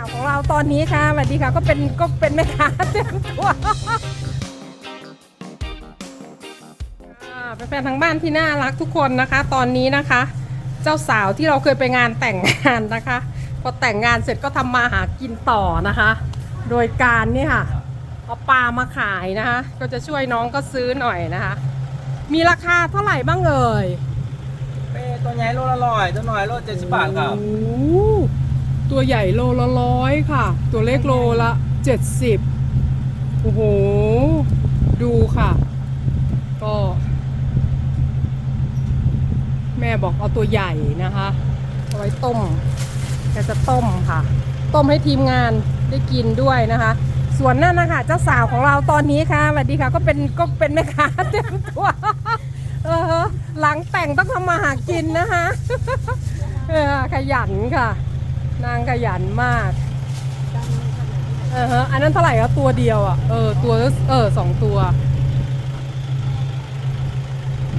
าวของเราตอนนี้ค่ะสวัสดีค่ะก็เป็นก็เป็นแม่ค้าเต็มตัวอ่าแฟนๆทางบ้านที่น่ารักทุกคนนะคะ ตอนนี้นะคะ เจ้าสาวที่เราเคยไปงานแต่งงานนะคะพอแต่งงานเสร็จก็ทำมาหากินต่อนะคะ โดยการนี่ค่ะเอาปลามาขายนะคะ ก็จะช่วยน้องก็ซื้อหน่อยนะคะ มีราคาเท่าไหร่บ้างเอ่ยเป้ตัวใหญ่โลละร้อยตัวน้อยโลเจ็ดสิบบาทครับโอ้โห ตัวใหญ่โลละร้อยค่ะ ตัวเล็กโลละเจ็ดสิบโอ้โห ดูค่ะ ก็ แม่บอกเอาตัวใหญ่นะคะเอาไว้ต้มแกจะต้มค่ะ ต้มให้ทีมงานได้กินด้วยนะคะ ส่วนนั่นนะคะเจ้าสาวของเราตอนนี้ค่ะสวัสดีค่ะ ก็เป็นก็เป็นแม่ค้าเต็มตัวเออหลังแต่งต้องทำมาหากินนะคะ เออขยันค่ะ นางขยันมากเออฮะอันนั้นเท่าไหร่คะตัวเดียวอะเออตัวเออสองตัว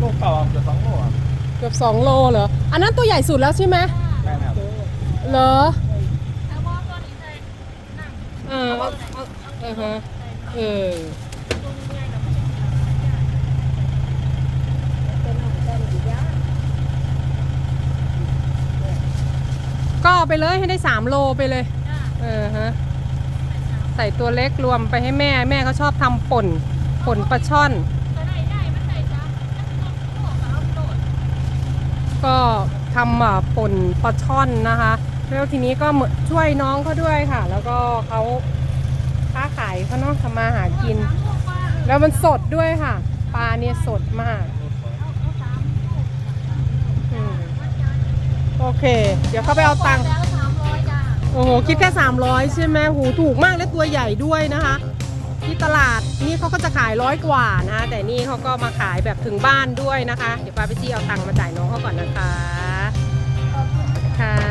ลูกเก่าเกือบสองโลอะเกือบสองโลเหรออันนั้นตัวใหญ่สุดแล้วใช่ไหมแม่ครับเหรอเออเอาเอาเออฮะเออ ก็เอาไปเลยให้ได้สามโลไปเลย เออฮะ ใส่ตัวเล็กรวมไปให้แม่ แม่เขาชอบทำป่น ป่นปลาช่อน ก็ทำอะป่นปลาช่อนนะคะ แล้วทีนี้ก็เหมือนช่วยน้องเขาด้วยค่ะ แล้วก็เขาค้าขายเขาเนาะทำมาหากิน แล้วมันสดด้วยค่ะ ปลาเนี่ยสดมากอืม โอเค เดี๋ยวเขาไปเอาตังค์โอ้โห คิดแค่ 300 ใช่ไหมหูถูกมากและตัวใหญ่ด้วยนะคะ ที่ตลาดนี่เขาก็จะขายร้อยกว่านะคะ แต่นี่เขาก็มาขายแบบถึงบ้านด้วยนะคะ เดี๋ยวป้าไปจี้เอาตังค์มาจ่ายน้องเขาก่อนนะคะค่ะ